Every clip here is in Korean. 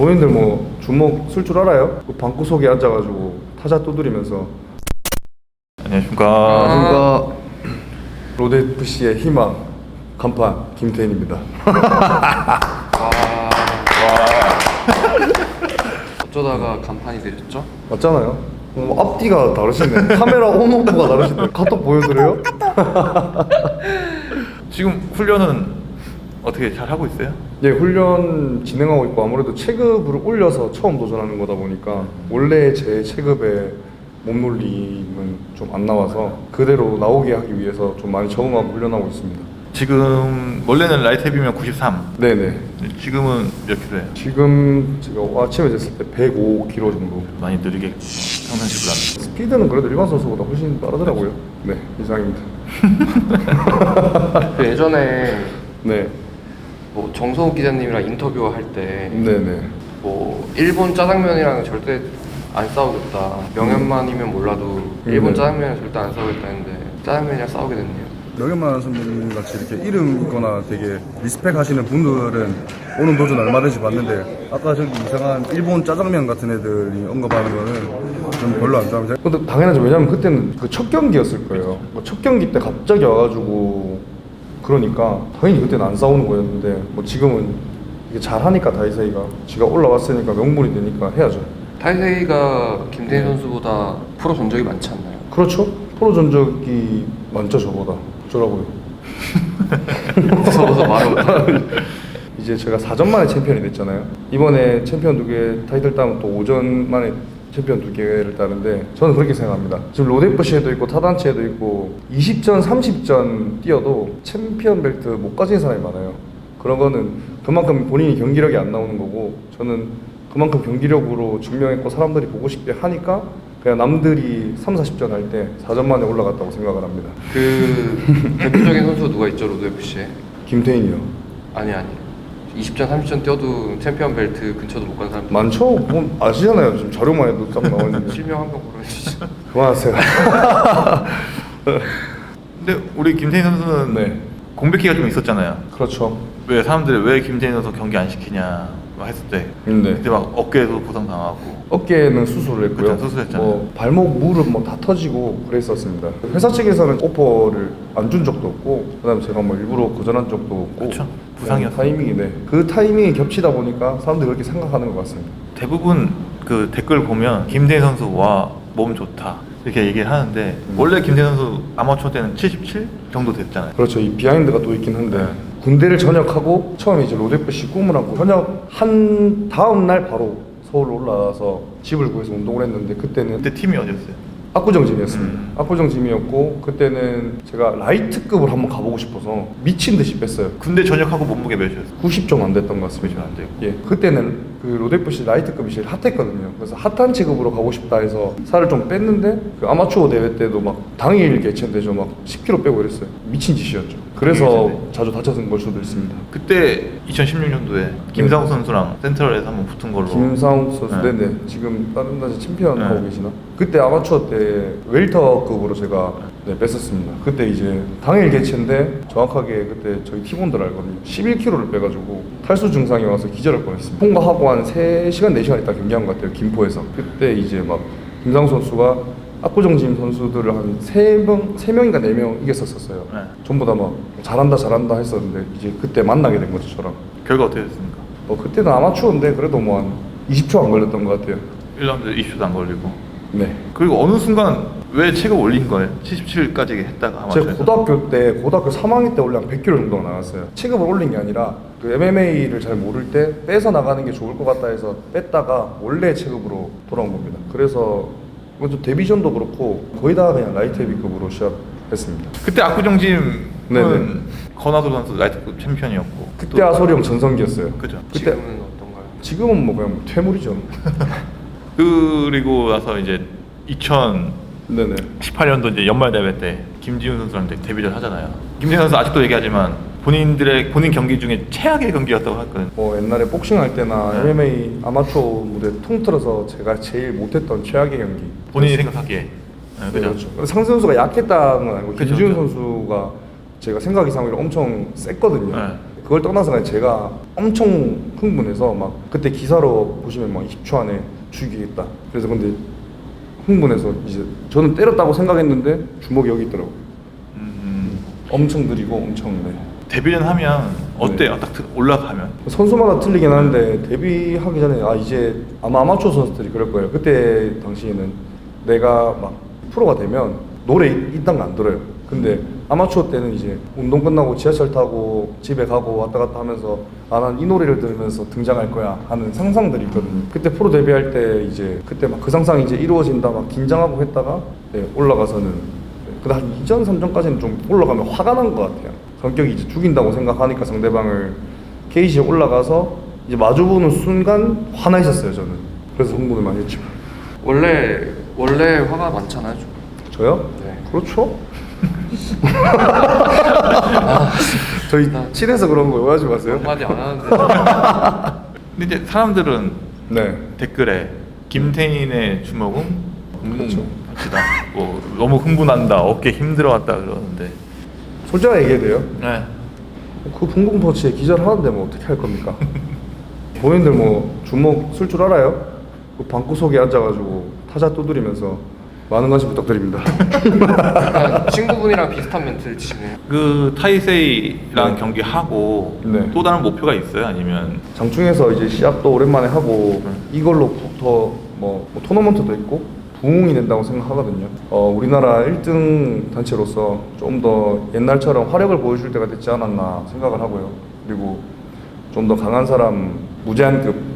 본인들 뭐 주먹 쓸 줄 알아요? 그 방구석에 앉아가지고 타자 두드리면서 안녕하십니까. 뭔가 FC의 희망 간판 김태인입니다. 어쩌다가 간판이 되셨죠? 맞잖아요. 어, 앞뒤가 다르시네. 카메라 온오프가 다르시네. 카톡 보여드려요? 지금 훈련은 어떻게 잘 하고 있어요? 예, 훈련 진행하고 있고 아무래도 체급을 올려서 처음 도전하는 거다 보니까 원래 제 체급의 몸놀림은 좀 안 나와서 그대로 나오게 하기 위해서 좀 많이 적응하고 훈련하고 있습니다. 지금 원래는 라이트 헤비면 93. 네네. 지금은 몇 킬로예요? 지금 제가 아침에 쟀을 때 105kg 정도. 많이 느리게 평상시보다. 스피드는 그래도 일반 선수보다 훨씬 빠르더라고요. 네, 이상입니다. 그 예전에 네, 뭐 정성욱 기자님이랑 인터뷰할 때 네네. 뭐 일본 짜장면이랑 절대 안 싸우겠다. 명현만이면 몰라도 일본 네. 짜장면이랑 절대 안 싸우겠다 했는데 짜장면이랑 싸우게 됐네요. 명현만 선배님 같이 이렇게 이름 있거나 되게 리스펙 하시는 분들은 오는 도전 얼마든지 봤는데 아까 저기 이상한 일본 짜장면 같은 애들이 언급하는 거는 좀 별로 안 좋아합니다. 근데 당연하죠. 왜냐면 그때는 그 첫 경기였을 거예요. 뭐첫 경기 때 갑자기 와가지고 그러니까 당연히 그때는 안 싸우는 거였는데 뭐 지금은 이게 잘하니까 다이세이가 지가 올라왔으니까 명분이 되니까 해야죠. 타이세이가 김태희 선수보다 프로 전적이 많지 않나요? 그렇죠. 프로 전적이 많죠 저보다. 어쩌라고요. 무서워서 말을 못해요. 이제 제가 4전 만에 챔피언이 됐잖아요. 이번에 챔피언 두 개 타이틀 따면 또 5전 만에 챔피언 두 개를 따는데 저는 그렇게 생각합니다. 지금 로데프시에도 있고 타단치에도 있고 20전, 30전 뛰어도 챔피언 벨트 못 가진 사람이 많아요. 그런 거는 그만큼 본인이 경기력이 안 나오는 거고 저는 그만큼 경기력으로 증명했고 사람들이 보고 싶게 하니까 그냥 남들이 3, 40전 할 때 4전 만에 올라갔다고 생각을 합니다. 그 대표적인 선수가 누가 있죠 로드 FC에? 김태인이요. 아니 아니. 20전 30전 뛰어도 챔피언 벨트 근처도 못 간 사람 많죠? 뭐 아시잖아요. 지금 자료만 해도 딱 나와 있는데. 실명 한번 보여주시죠. 그만하세요. 근데 우리 김태인 선수는 네. 공백기가 좀 있었잖아요. 그렇죠. 왜 사람들이 왜 김태인 선수 경기 안 시키냐 막 했을 때 네. 그때 막 어깨에도 부상 당하고 어깨는 수술을 했고요. 그쵸, 수술했잖아요. 뭐 발목, 무릎 뭐 다 터지고 그랬었습니다. 회사 측에서는 오퍼를 안 준 적도 없고, 그다음에 제가 뭐 일부러 거절한 적도 없고. 그쵸. 부상이었어요. 네, 타이밍이 네. 그 타이밍이 겹치다 보니까 사람들이 그렇게 생각하는 것 같습니다. 대부분 그 댓글 보면 김태인 선수 와 몸 좋다 이렇게 얘기를 하는데 원래 김태인 선수 아마추어 때는 77 정도 됐잖아요. 그렇죠. 이 비하인드가 또 있긴 한데 네. 군대를 전역하고 처음에 이제 로데프시 꿈을 안고 전역한 다음 날 바로 서울로 올라와서 집을 구해서 운동을 했는데 그때는 그때 팀이 어디였어요? 압구정짐이었습니다. 음. 압구정짐이었고 그때는 제가 라이트급을 한번 가보고 싶어서 미친 듯이 뺐어요. 군대 전역하고 몸무게 몇이었어요? 90 좀 안 됐던 것 같습니다. 안 되고. 예, 그때는 그 로데프시 라이트급이 제일 핫했거든요. 그래서 핫한 체급으로 가고 싶다 해서 살을 좀 뺐는데 그 아마추어 대회 때도 막 당일 개최인데죠. 막 10kg 빼고 이랬어요. 미친 짓이었죠. 그래서 당일 자주 다쳤던 걸 수도 있습니다. 그때 2016년도에 김상욱 선수랑 센트럴에서 한번 붙은 걸로 김상욱 선수, 네. 네. 네 지금 다른 나라 챔피언 네. 하고 계시나? 그때 아마추어 때 웰터급으로 제가 네, 뺐었습니다. 그때 이제 당일 개최인데 정확하게 그때 저희 팀원들 알거든요. 11kg를 빼가지고 탈수 증상이 와서 기절할 뻔했습니다. 통과하고 한 3시간, 4시간 있다 경기한 것 같아요. 김포에서. 그때 이제 막 김상욱 선수가 압구정짐 선수들을 한 3명, 3명인가 4명 이겼었어요. 네. 전부 다 막 잘한다 잘한다 했었는데 이제 그때 만나게 된 거죠 저랑. 결과 어떻게 됐습니까? 뭐 그때는 아마추어인데 그래도 뭐 한 20초 안 걸렸던 것 같아요. 1라운드 20초도 안 걸리고 네. 그리고 어느 순간 왜 체급 올린 거예요? 77까지 했다가 제가 아마추어에서 고등학교 때 고등학교 3학년 때 원래 한 100kg 정도가 나갔어요. 체급을 올린 게 아니라 그 MMA를 잘 모를 때 빼서 나가는 게 좋을 것 같다 해서 뺐다가 원래 체급으로 돌아온 겁니다. 그래서 먼저 데뷔전도 그렇고 거의 다 그냥 라이트 헤비급으로 시작했습니다. 그때 압구정짐은 네네. 건하도 선수 라이트급 챔피언이었고 그때 또- 아소리 형 전성기였어요. 그죠. 그때 지금은 어떤가요? 지금은 뭐 그냥 퇴물이죠. 그리고 나서 이제 2018년도 네네. 이제 연말 대회 때 김지훈 선수랑 이제 데뷔를 하잖아요. 김지훈 선수 아직도 얘기하지만 본인들의 본인 경기 중에 최악의 경기였다고 했거든. 뭐 옛날에 복싱할 때나 네. MMA 아마추어 무대 통틀어서 제가 제일 못했던 최악의 경기. 본인이 생각하기에 네, 네, 그죠? 그렇죠. 근데 상승 선수가 약했다는 건 아니고 그죠, 김지훈 그죠. 선수가 제가 생각 이상으로 엄청 셌거든요. 네. 그걸 떠나서 그냥 제가 엄청 흥분해서 막 그때 기사로 보시면 막 20초 안에 죽이겠다. 그래서 근데 흥분해서 이제 저는 때렸다고 생각했는데 주먹이 여기 있더라고요. 음, 엄청 느리고 엄청 네. 데뷔전 하면 어때요? 딱 들- 올라가면 선수마다 틀리긴 하는데 데뷔하기 전에 아 이제 아마 아마추어 선수들이 그럴 거예요. 그때 당시에는 내가 막 프로가 되면 노래 이딴 거 안 들어요. 근데 아마추어 때는 이제 운동 끝나고 지하철 타고 집에 가고 왔다 갔다 하면서 아 난 이 노래를 들으면서 등장할 거야 하는 상상들이 있거든요. 그때 프로 데뷔할 때 이제 그때 막 그 상상이 이제 이루어진다 막 긴장하고 했다가 네, 올라가서는 네, 한 2전 3전까지는 좀 올라가면 화가 난 것 같아요. 성격이 이제 죽인다고 생각하니까 상대방을 케이지에 올라가서 이제 마주보는 순간 화나 있었어요 저는. 그래서 흥분을 많이 했죠. 원래 원래 화가 많잖아요. 좀. 저요? 네. 그렇죠. 저희 친해서 그런 거 오해하지 마세요. 한마디 안 하는데 근데 이제 사람들은 네. 댓글에 김태인의 주먹은 그렇죠. 뭐 너무 흥분한다 어깨 힘들어왔다 그러는데 솔직하게 얘기해도 돼요. 네. 그 붕붕 펀치에 기절 하는데 뭐 어떻게 할 겁니까? 본인들 뭐 주먹 쓸 줄 알아요? 그 방구석에 앉아가지고 타자 두드리면서 많은 관심 부탁드립니다. 약간 친구분이랑 비슷한 멘트를 치네요. 그 타이세이랑 네. 경기 하고 네. 또 다른 목표가 있어요? 아니면 장충에서 이제 시합도 오랜만에 하고 음. 이걸로 더 뭐, 뭐 토너먼트도 있고 부흥이 된다고 생각하거든요. 어, 우리나라 1등 단체로서 좀 더 옛날처럼 화력을 보여줄 때가 됐지 않았나 생각을 하고요. 그리고 좀 더 강한 사람 무제한급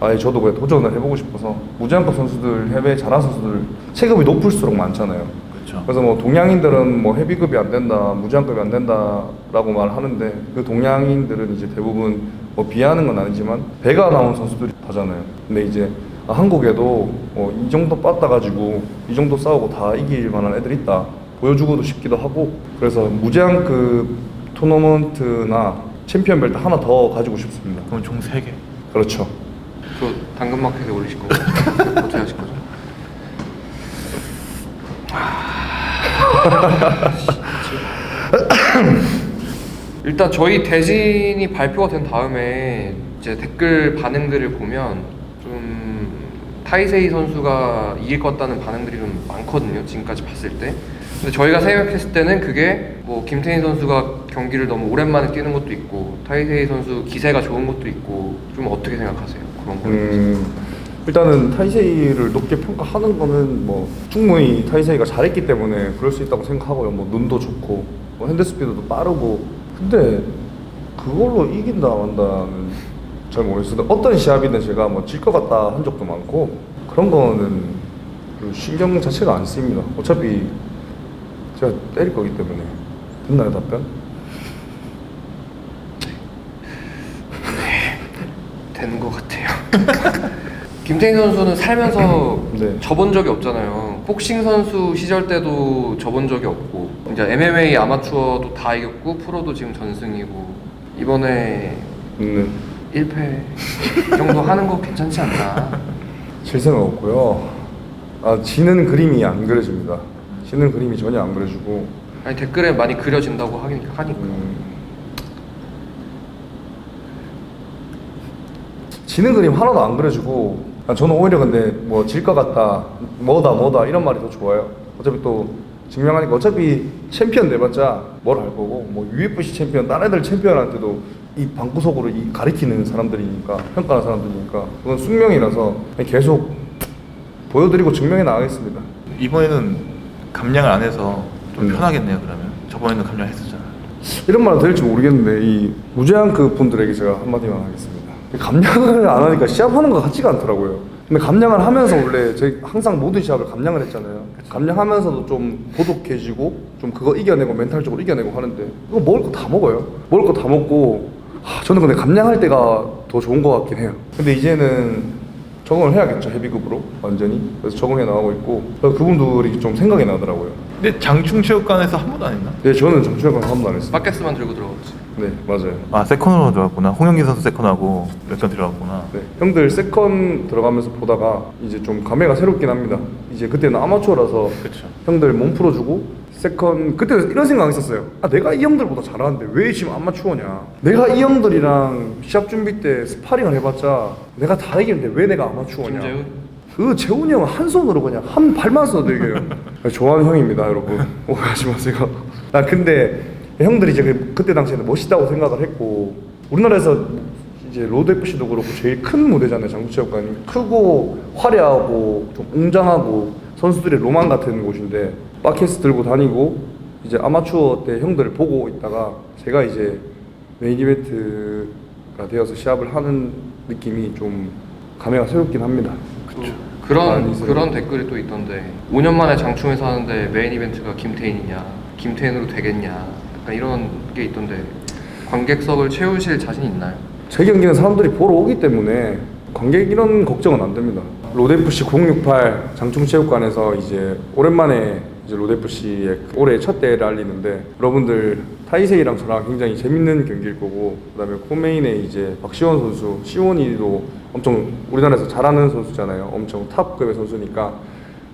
아예 저도 왜 도전을 해보고 싶어서 무제한급 선수들 해외 잘하는 선수들 체급이 높을수록 많잖아요. 그렇죠. 그래서 뭐 동양인들은 뭐 헤비급이 안 된다, 무제한급이 안 된다라고 말하는데 그 동양인들은 이제 대부분 뭐 비하는 건 아니지만 배가 나온 선수들이 다잖아요. 근데 이제 아, 한국에도 뭐이 정도 빠따 가지고 이 정도 싸우고 다 이길 만한 애들 있다 보여주고도 싶기도 하고 그래서 무제한급 토너먼트나 챔피언 벨트 하나 더 가지고 싶습니다. 그럼 총 3개 그렇죠. 그 당근마켓에 올리실 거고 어떻게 하실 거죠? 일단 저희 대진이 발표가 된 다음에 이제 댓글 반응들을 보면 좀 타이세이 선수가 이길 것 같다는 반응들이 좀 많거든요. 지금까지 봤을 때. 근데 저희가 생각했을 때는 그게 뭐 김태인 선수가 경기를 너무 오랜만에 뛰는 것도 있고 타이세이 선수 기세가 좋은 것도 있고 좀 어떻게 생각하세요? 그런. 음, 일단은 타이세이를 높게 평가하는 거는 뭐 충분히 타이세이가 잘했기 때문에 그럴 수 있다고 생각하고요. 뭐 눈도 좋고 뭐 핸드 스피드도 빠르고 근데 그걸로 이긴다 만다는 잘 모르겠어요. 어떤 시합이든 제가 뭐 질 것 같다 한 적도 많고 그런 거는 그 신경 자체가 안 쓰입니다. 어차피 제가 때릴 거기 때문에 됐나요 답변? 되는 것 같아요. 김태인 선수는 살면서 네. 접은 적이 없잖아요. 복싱 선수 시절 때도 접은 적이 없고 이제 MMA 아마추어도 다 이겼고 프로도 지금 전승이고 이번에 네. 1패 정도 하는 거 괜찮지 않나? 질 생각 없고요. 아 지는 그림이 안 그려집니다. 지는 그림이 전혀 안 그려지고 아니 댓글에 많이 그려진다고 하긴 하니까. 음, 지는 그림 하나도 안 그려지고 아, 저는 오히려 근데 뭐 질 것 같다 뭐다 뭐다 이런 말이 더 좋아요. 어차피 또 증명하니까 어차피 챔피언 내봤자 뭘 할 거고 뭐 UFC 챔피언 다른 애들 챔피언한테도 이 방구석으로 이 가리키는 사람들이니까 평가하는 사람들이니까 그건 숙명이라서 계속 보여드리고 증명해 나가겠습니다. 이번에는 감량을 안 해서 좀 음. 편하겠네요 그러면 저번에는 감량했었잖아 이런 말은 될지 모르겠는데 이 무제한 그 분들에게 제가 한마디만 하겠습니다. 감량을 안 하니까 시합하는 것 같지가 않더라고요. 근데 감량을 하면서 원래 저희 항상 모든 시합을 감량을 했잖아요. 감량하면서도 좀 고독해지고 좀 그거 이겨내고 멘탈적으로 이겨내고 하는데 이거 먹을 거 다 먹어요. 먹을 거 다 먹고 하, 저는 근데 감량할 때가 더 좋은 것 같긴 해요. 근데 이제는 적응을 해야겠죠 헤비급으로 완전히 그래서 적응해 나가고 있고 그래서 그분들이 좀 생각이 나더라고요. 근데 장충 체육관에서 한 번도 안 했나? 네 저는 정치학관 한 번도 안 했어요. 바켓스만 들고 들어갔지. 네 맞아요. 아 세컨으로 들어갔구나 홍영기 선수 세컨하고 몇번 들어갔구나 네, 형들 세컨 들어가면서 보다가 이제 좀 감회가 새롭긴 합니다. 이제 그때는 아마추어라서 그쵸. 형들 몸 풀어주고 세컨 그때 이런 생각 있었어요. 아 내가 이 형들보다 잘하는데 왜 지금 아마추어냐? 내가 이 형들이랑 시합 준비 때 스파링을 해봤자 내가 다 이기는데 왜 내가 아마추어냐? 김재훈? 그 재훈이 형은 한 손으로 그냥 한 발만 써도 이겨요. 좋아하는 형입니다, 여러분. 오해하지 마세요. 나 근데 형들이 이제 그- 그때 당시에는 멋있다고 생각을 했고 우리나라에서 이제 로드 FC도 그렇고 제일 큰 무대잖아요, 장구체육관이. 크고 화려하고 좀 웅장하고 선수들의 로망 같은 곳인데 바켓스 들고 다니고 이제 아마추어 때 형들을 보고 있다가 제가 이제 메인 이벤트가 되어서 시합을 하는 느낌이 좀 감회가 새롭긴 합니다. 또 많이 그런. 그런 댓글이 또 있던데 5년 만에 장충에서 하는데 메인 이벤트가 김태인이냐 김태인으로 되겠냐 약간 이런 게 있던데 관객석을 채우실 자신 있나요? 제 경기는 사람들이 보러 오기 때문에 관객 이런 걱정은 안 됩니다. 로데프C 068 장충체육관에서 이제 오랜만에 이제 로데프C의 올해 첫 대회를 알리는데 여러분들 타이세이랑 저랑 굉장히 재밌는 경기일 거고 그다음에 코메인에 이제 박시원 선수, 시원이도 엄청 우리나라에서 잘하는 선수잖아요. 엄청 탑급의 선수니까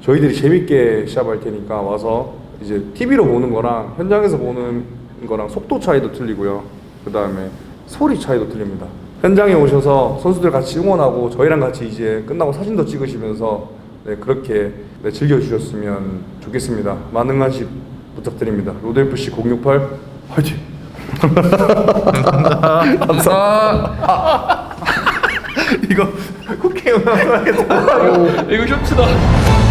저희들이 재밌게 시합할 테니까 와서 이제 TV로 보는 거랑 현장에서 보는 거랑 속도 차이도 틀리고요. 그 다음에 소리 차이도 틀립니다. 현장에 오셔서 선수들 같이 응원하고 저희랑 같이 이제 끝나고 사진도 찍으시면서 네, 그렇게 네, 즐겨주셨으면 좋겠습니다. 많은 관심 부탁드립니다. 로드FC 068 화이팅! 감사합니다. 이거 국회의원 하겠다. 이거 쇼츠다.